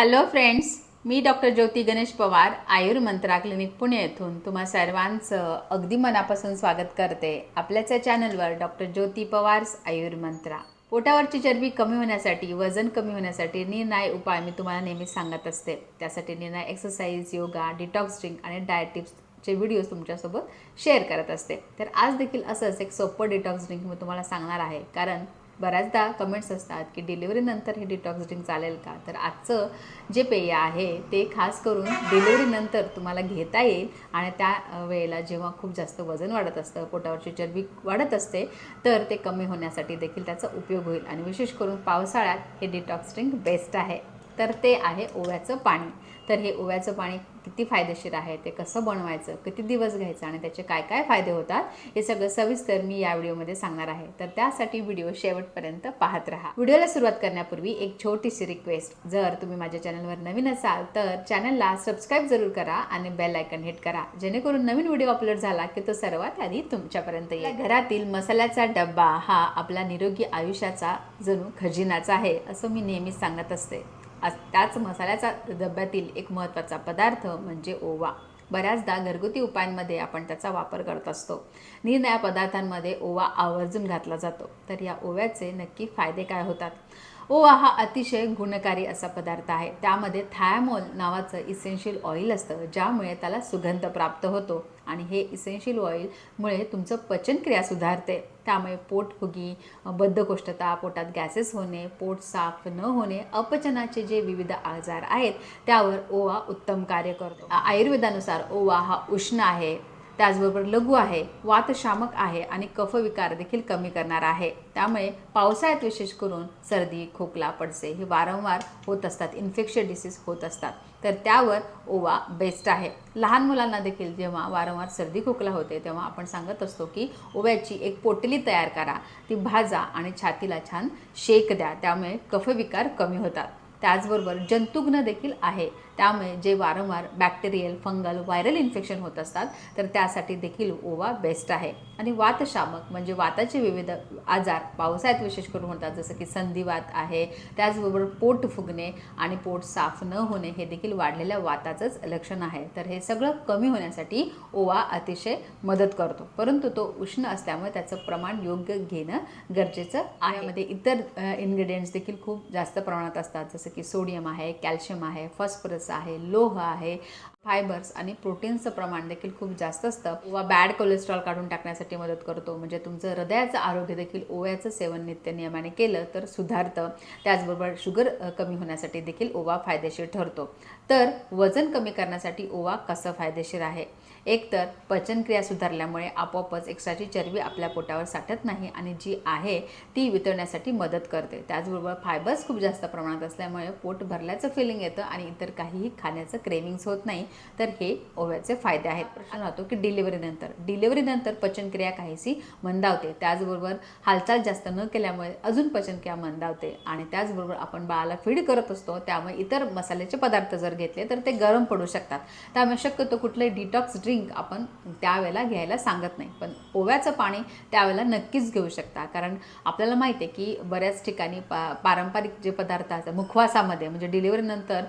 Hello friends मी doctor Jyoti Ganesh Pawar Ayurmantra clinic Pune येथून तुम्हा सर्वांचं अगदी मनापासून स्वागत करते आपल्याच या चॅनलवर डॉक्टर ज्योती पवार्स आयुर्मंत्रा. पोटावरची चरबी कमी होण्यासाठी वजन कमी होण्यासाठी निर्णाय उपाय मी तुम्हाला नेहमीच सांगत असते. त्यासाठी निर्णय एक्सरसाइज योगा डिटॉक्स ड्रिंक आणि डाएट टिप्सचे व्हिडिओज तुमच्यासोबत शेअर करत असते. तर आज देखील असंच एक सोपं डिटॉक्स ड्रिंक मी तुम्हाला सांगणार आहे. कारण बऱ्याचदा कमेंट्स असतात की डिलिव्हरीनंतर हे डिटॉक्स ड्रिंक चालेल का? तर आजचं जे पेय आहे ते खास करून डिलिव्हरीनंतर तुम्हाला घेता येईल आणि त्या वेळेला जेव्हा खूप जास्त वजन वाढत असतं पोटावरची चरबी वाढत असते तर ते कमी होण्यासाठी देखील त्याचा उपयोग होईल. आणि विशेष करून पावसाळ्यात हे डिटॉक्स ड्रिंक बेस्ट आहे. तर ते आहे ओव्याचं पाणी. तर हे ओव्याचं पाणी किती फायदेशीर आहे ते कसं बनवायचं किती दिवस घ्यायचं आणि त्याचे काय काय फायदे होतात हे सगळं सविस्तर मी या व्हिडिओमध्ये सांगणार आहे. तर त्यासाठी व्हिडिओ शेवटपर्यंत पाहत राहा. व्हिडिओला सुरुवात करण्यापूर्वी एक छोटीशी रिक्वेस्ट जर तुम्ही माझ्या चॅनलवर नवीन असाल तर चॅनलला सबस्क्राईब जरूर करा आणि बेल आयकन हिट करा. जेणेकरून नवीन व्हिडिओ अपलोड झाला की तो सर्वात आधी तुमच्यापर्यंत येईल. घरातील मसाल्याचा डब्बा हा आपला निरोगी आयुष्याचा जणू खजिनाचा आहे असं मी नेहमीच सांगत असते. आज त्याच मसाल्याचा डब्यातील एक महत्त्वाचा पदार्थ म्हणजे ओवा. बऱ्याचदा घरगुती उपायांमध्ये आपण त्याचा वापर करत असतो. निरनिळ्या पदार्थांमध्ये ओवा आवर्जून घातला जातो. तर या ओव्याचे नक्की फायदे काय होतात? ओवा हा अतिशय गुणकारी असा पदार्थ आहे. त्यामध्ये थायमोल नावाचं इसेन्शियल ऑइल असतं ज्यामुळे त्याला सुगंध प्राप्त होतो. आणि हे इसेन्शियल ऑइलमुळे तुमचं पचनक्रिया सुधारते. त्यामुळे पोटफुगी बद्धकोष्ठता पोटात गॅसेस होणे पोट साफ न होणे अपचनाचे जे विविध आजार आहेत त्यावर ओवा उत्तम कार्य करतो. आयुर्वेदानुसार ओवा हा उष्ण आहे त्याचबरोबर लघु आहे वातशामक आहे आणि कफविकार देखील कमी करणार आहे. त्यामुळे पावसाळ्यात विशेष करून सर्दी खोकला पडसे हे वारंवार होत असतात इन्फेक्शन डिसीज होत असतात. तर त्यावर ओवा बेस्ट आहे. लहान मुलांना देखील जेव्हा वारंवार सर्दी खोकला होते तेव्हा आपण सांगत असतो की ओव्याची एक पोटली तयार करा. ती भाजा आणि छातीला छान शेक द्या. त्यामुळे कफविकार कमी होतात. त्याचबरोबर जंतुघ्न देखील आहे. त्यामुळे जे वारंवार बॅक्टेरियल फंगल व्हायरल इन्फेक्शन होत असतात तर त्यासाठी देखील ओवा बेस्ट आहे. आणि वातशामक म्हणजे वाताचे विविध आजार पावसाळ्यात विशेष करून होतात जसं की संधिवात आहे त्याचबरोबर पोट फुगणे आणि पोट साफ न होणे हे देखील वाढलेल्या वाताचंच लक्षण आहे. तर हे सगळं कमी होण्यासाठी ओवा अतिशय मदत करतो. परंतु तो उष्ण असल्यामुळे त्याचं प्रमाण योग्य घेणं गरजेचं आहे. यामध्ये इतर इन्ग्रेडियंट्स देखील खूप जास्त प्रमाणात असतात जसं की सोडियम आहे कॅल्शियम आहे फॉस्फरस आहे लोह आहे फायबर्स आणि प्रोटीन्सचं प्रमाण देखील खूप जास्त असतं. ओवा बॅड कोलेस्ट्रॉल काढून टाकण्यासाठी मदत करतो. म्हणजे तुमचं हृदयाचं आरोग्य देखील ओव्याचं सेवन नित्य नियमाने केलं तर सुधारतं. त्याचबरोबर शुगर कमी होण्यासाठी देखील ओवा फायदेशीर ठरतो. तर वजन कमी करण्यासाठी ओवा कसं फायदेशीर आहे? एकतर पचनक्रिया सुधारल्यामुळे आपोआपच एक्स्ट्राची चरबी आपल्या पोटावर साठत नाही आणि जी आहे ती वितळण्यासाठी मदत करते. त्याचबरोबर फायबर्स खूप जास्त प्रमाणात असल्यामुळे पोट भरल्याचं फिलिंग येतं आणि इतर काहीही खाण्याचं क्रेविंग्स होत नाही. तर हे ओव्याचे फायदे आहेत. प्रश्न राहतो की डिलिव्हरीनंतर डिलिव्हरीनंतर पचनक्रिया काहीशी मंदावते. त्याचबरोबर हालचाल जास्त न केल्यामुळे अजून पचनक्रिया मंदावते आणि त्याचबरोबर आपण बाळाला फीड करत असतो त्यामुळे इतर मसाल्याचे पदार्थ जर घेतले तर ते गरम पडू शकतात. त्यामुळे शक्यतो कुठले डिटॉक्स ड्रिंक आपण त्यावेळेला घ्यायला सांगत नाही. पण ओव्याचं पाणी त्यावेळेला नक्कीच घेऊ शकता. कारण आपल्याला माहिती आहे की बऱ्याच ठिकाणी पा पारंपरिक जे पदार्थ असतात मुखवासामध्ये म्हणजे डिलिव्हरीनंतर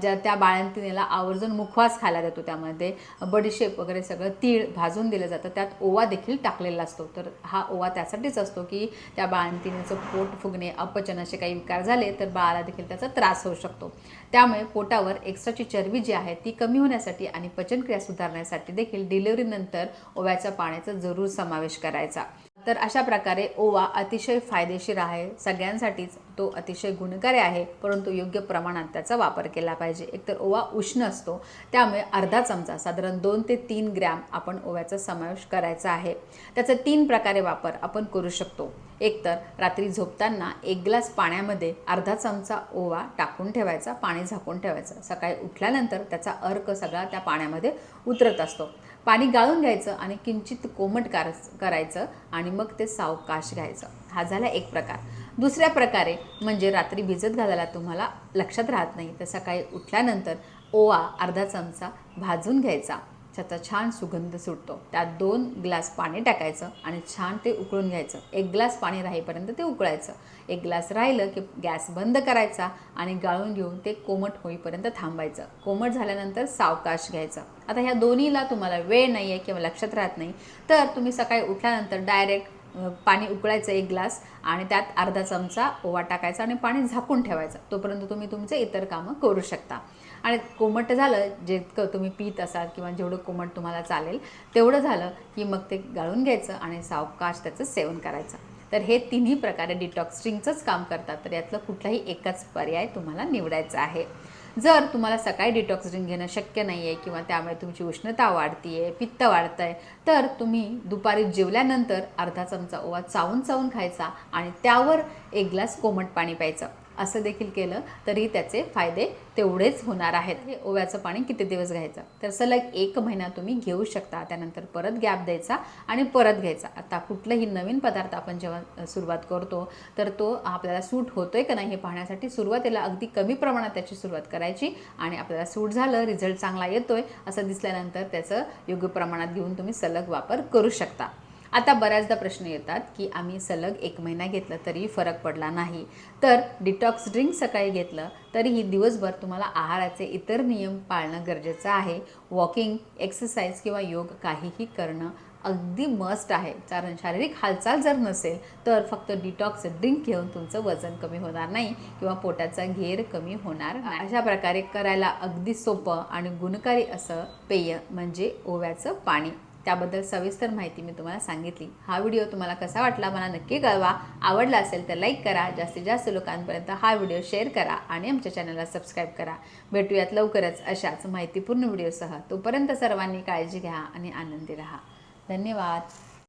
ज्या त्या बाळंतिणीला आवर्जून मुखवास खायला देतो. त्यामध्ये बडीशेप वगैरे सगळं तीळ भाजून दिलं जातं. त्यात ओवा देखील टाकलेला असतो. तर हा ओवा त्यासाठीच असतो की त्या बाळंतिणीचं पोट फुगणे अपचन असे काही विकार झाले तर बाळाला देखील त्याचा त्रास होऊ शकतो. त्यामुळे पोटावर एक्स्ट्राची चरबी जी आहे ती कमी होण्यासाठी आणि पचनक्रिया सुधारण्यासाठी देखील डिलिव्हरीनंतर ओव्याच्या पाण्याचा जरूर समावेश करायचा. तर अशा प्रकारे ओवा अतिशय फायदेशीर आहे. सगळ्यांसाठीच तो अतिशय गुणकारी आहे परंतु योग्य प्रमाणात त्याचा वापर केला पाहिजे. एकतर ओवा उष्ण असतो त्यामुळे अर्धा चमचा साधारण दोन ते तीन ग्रॅम आपण ओव्याचा समावेश करायचा आहे. त्याचा तीन प्रकारे वापर आपण करू शकतो. एकतर रात्री झोपताना एक ग्लास पाण्यामध्ये अर्धा चमचा ओवा टाकून ठेवायचा पाणी झाकून ठेवायचं. सकाळी उठल्यानंतर त्याचा अर्क सगळा त्या पाण्यामध्ये उतरत असतो. पाणी गाळून घ्यायचं आणि किंचित कोमट कार करायचं आणि मग ते सावकाश घ्यायचं. हा झाला एक प्रकार. दुसऱ्या प्रकारे म्हणजे रात्री भिजत घालायला तुम्हाला लक्षात राहत नाही तर सकाळी उठल्यानंतर ओवा अर्धा चमचा भाजून घ्यायचा. त्याचा छान सुगंध सुटतो. त्यात दोन ग्लास पाणी टाकायचं आणि छान ते उकळून घ्यायचं. एक ग्लास पाणी राहीपर्यंत ते उकळायचं. एक ग्लास राहिलं की गॅस बंद करायचा आणि गाळून घेऊन ते कोमट होईपर्यंत थांबायचं. कोमट झाल्यानंतर सावकाश घ्यायचं. आता ह्या दोन्हीला तुम्हाला वेळ नाही आहे किंवा लक्षात राहत नाही तर तुम्ही सकाळी उठल्यानंतर डायरेक्ट पाणी उकळायचं एक ग्लास आणि त्यात अर्धा चमचा ओवा टाकायचा आणि पाणी झाकून ठेवायचं. तोपर्यंत तुम्ही तुमचे इतर कामं करू शकता. आणि कोमट झालं जितकं तुम्ही पीत असाल किंवा जेवढं कोमट तुम्हाला चालेल तेवढं झालं की मग ते गाळून घ्यायचं आणि सावकाश त्याचं सेवन करायचं. तर हे तिन्ही प्रकारे डिटॉक्सिंगचंच काम करतात. तर यातलं कुठलाही एकच पर्याय तुम्हाला निवडायचा आहे. जर तुम्हाला सकाळी डिटॉक्स ड्रिंक घेणं शक्य नाही आहे किंवा त्यामुळे तुमची उष्णता वाढती आहे पित्त वाढतं आहे तर तुम्ही दुपारी जेवल्यानंतर अर्धा चमचा ओवा चावून चावून खायचा आणि त्यावर एक ग्लास कोमट पाणी प्यायचं. असं देखील केलं तरी त्याचे फायदे तेवढेच होणार आहेत. हे ओव्याचं पाणी किती दिवस घ्यायचं? तर सलग एक महिना तुम्ही घेऊ शकता. त्यानंतर परत गॅप द्यायचा आणि परत घ्यायचा. आता कुठलंही नवीन पदार्थ आपण जेव्हा सुरुवात करतो तर तो आपल्याला सूट होतोय का नाही हे पाहण्यासाठी सुरुवातीला अगदी कमी प्रमाणात त्याची सुरुवात करायची आणि आपल्याला सूट झालं रिझल्ट चांगला येतोय असं दिसल्यानंतर त्याचं योग्य प्रमाणात घेऊन तुम्ही सलग वापर करू शकता. आता बऱ्याचदा प्रश्न येतात की आम्ही सलग एक महिना घेतलं तरीही फरक पडला नाही. तर डिटॉक्स ड्रिंक सकाळी घेतलं तरीही दिवसभर तुम्हाला आहाराचे इतर नियम पाळणं गरजेचं आहे. वॉकिंग एक्सरसाइज किंवा योग काहीही करणं अगदी मस्ट आहे. कारण शारीरिक हालचाल जर नसेल तर फक्त डिटॉक्स ड्रिंक घेऊन तुमचं वजन कमी होणार नाही किंवा पोटाचा घेर कमी होणार नाही. अशा प्रकारे करायला अगदी सोपं आणि गुणकारी असं पेय म्हणजे ओव्याचं पाणी. त्याबद्दल सविस्तर माहिती मी तुम्हाला सांगितली. हा व्हिडिओ तुम्हाला कसा वाटला मला नक्की कळवा. आवडला असेल तर लाईक करा. जास्तीत जास्त लोकांपर्यंत हा व्हिडिओ शेअर करा आणि आमच्या चॅनलला सबस्क्राईब करा. भेटूयात लवकरच अशाच माहितीपूर्ण व्हिडिओसह. तोपर्यंत सर्वांनी काळजी घ्या आणि आनंदी राहा. धन्यवाद.